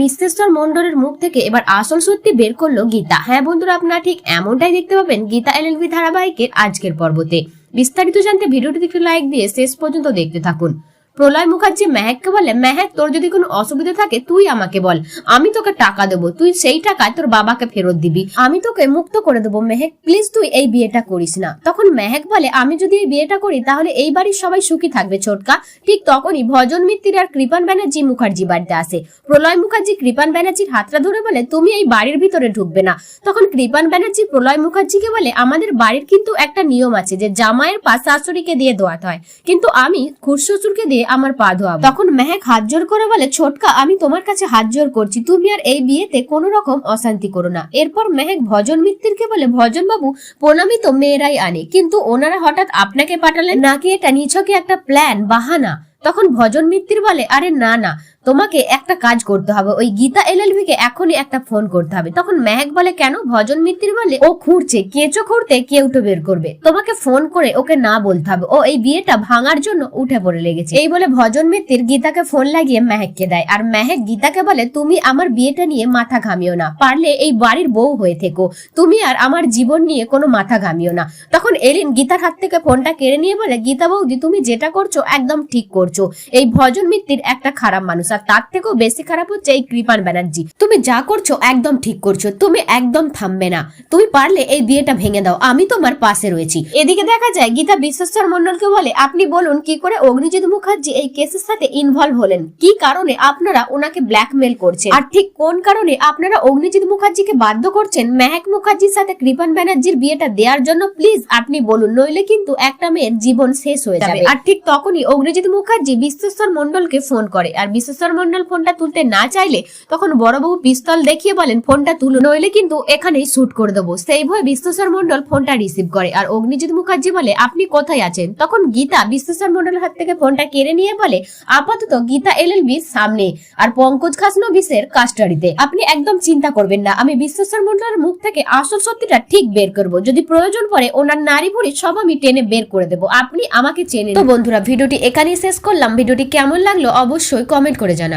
বিশ্বেশ্বর মন্ডলের মুখ থেকে এবার আসল সত্যি বের করল গীতা। হ্যাঁ বন্ধুরা, আপনারা ঠিক এমনটাই দেখতে পাবেন গীতা এলএলবি ধারাবাহিকের আজকের পর্বতে। বিস্তারিত জানতে ভিডিওটি একটু লাইক দিয়ে শেষ পর্যন্ত দেখতে থাকুন। প্রলয় মুখার্জি, মেহেককে বলে, মেহেক, তোর যদি কোনো অসুবিধা থাকে, তুই আমাকে বল। আমি তোকে টাকা দেবো। তুই সেই টাকায় তোর বাবাকে ফেরত দিবি। আমি তোকে মুক্ত করে দেবো, মেহেক। প্লিজ তুই এই বিয়েটা করিস না। তখন মেহেক বলে, আমি যদি এই বিয়েটা করি, তাহলে এই বাড়ির সবাই সুখী থাকবে, ছোটকা। ঠিক তখনই ভজন মিত্তির আর কৃপান ব্যানার্জি মুখার্জি বাড়িতে আসে। প্রলয় মুখার্জি কৃপান ব্যানার্জির হাতটা ধরে বলে, তুমি এই বাড়ির ভিতরে ঢুকবে না। তখন কৃপান ব্যানার্জি প্রলয় মুখার্জিকে বলে, আমাদের বাড়ির কিন্তু একটা নিয়ম আছে যে জামাইয়ের পা শাশুড়িকে দিয়ে ধোয়াতে হয়। কিন্তু আমি খুড়শ্বশুরকে দিয়ে আমার পা ধোয়াবো। তখন মেহেক হাত জোর করে বলে, ছোটকা, আমি তোমার কাছে হাত জোর করছি। তুমি আর এই বিয়েতে কোনো রকম অশান্তি করো না। এরপর মেহেক ভজন মিত্তিরকে বলে ভজন বাবু প্রণামী তো মেয়েরাই আনে, কিন্তু ওনারা হঠাৎ আপনাকে পাঠালেন? নাকি এটা নিছকে একটা প্ল্যান, বাহানা? তখন ভজন মিত্তির বলে, আরে না না তোমাকে একটা কাজ করতে হবে। ওই গীতা এলএলভি কে এখনই একটা ফোন করতে হবে। তখন মেহেক বলে, কেন? ভজন মিত্তির বলে ও খুঁড়ছে। কেঁচো খুঁড়তে কেউটো বের করবে। তোমাকে ফোন করে ওকে না বলতে হবে। ও এই বিয়েটা ভাঙার জন্য উঠে পড়ে লেগেছে। এই বলে ভজন মিত্তির গীতাকে ফোন লাগিয়ে মেহেককে দেয়। আর মেহেক গীতাকে বলে, তুমি আমার বিয়েটা নিয়ে মাথা ঘামিও না। পারলে এই বাড়ির বউ হয়ে থেকো। তুমি আর আমার জীবন নিয়ে কোনো মাথা ঘামিও না। তখন এলিন গীতার হাত থেকে ফোনটা কেড়ে নিয়ে বলে, গীতা বৌদি, তুমি যেটা করছ একদম ঠিক করছ। এই ভজন মিত্তির একটা খারাপ মানুষ। আর তার থেকেও বেশি খারাপ হচ্ছে এই কৃপান ব্যানার্জি। তুমি যা করছ একদম ঠিক করছ তুমি একদম থামবে না। তুমি পারলে এই বিয়েটা ভেঙে দাও আমি তোমার পাশে রয়েছি। এদিকে দেখা যায় গীতা বিশ্বেশ্বর মন্ডলকে বলে আপনি বলুন কি করে অগ্নিজিৎ মুখার্জি এই কেসের সাথে ইনভলভ হলেন? কি কারণে আপনারা ওনাকে ব্ল্যাকমেল করছেন? আর ঠিক কোন কারণে আপনারা অগ্নিজিৎ মুখার্জিকে বাধ্য করছেন মেহেক মুখার্জির সাথে কৃপান ব্যানার্জির বিয়েটা দেওয়ার জন্য? প্লিজ আপনি বলুন নইলে কিন্তু একটা মেয়ের জীবন শেষ হয়ে যাবে। আর ঠিক তখনই অগ্নিজিৎ মুখার্জি বিশ্বেশ্বর মন্ডলকে ফোন করে আর বিশ্বেশ্বর মন্ডল ফোনটা তুলতে না চাইলে তখন বড়বাবু পিস্তল দেখিয়ে বলেন, ফোনটা তুলুন নইলে কিন্তু এখানেই শুট করে দেবো। সেই ভয়ে বিশ্বেশ্বর মন্ডল ফোনটা রিসিভ করে আর অগ্নিজিৎ মুখার্জি বলে, আপনি কোথায় আছেন? তখন গীতা বিশ্বেশ্বর মন্ডলের হাত থেকে ফোনটা কেড়ে নিয়ে বলে, আপাতত গীতা এলএলবি সামনে আর পঙ্কজ খাসনবিসের কাস্টাডিতে আপনি একদম চিন্তা করবেন না, আমি বিশ্বেশ্বর মন্ডলের মুখ থেকে আসল সত্যিটা ঠিক বের করব। যদি প্রয়োজন পড়ে ওনার নারী ভুড়ি সব আমি টেনে বের করে দেবো। আপনি আমাকে চেনে তো বন্ধুরা, ভিডিওটি এখানেই শেষ করলাম। ভিডিওটি কেমন লাগল অবশ্যই কমেন্ট করে জানাবে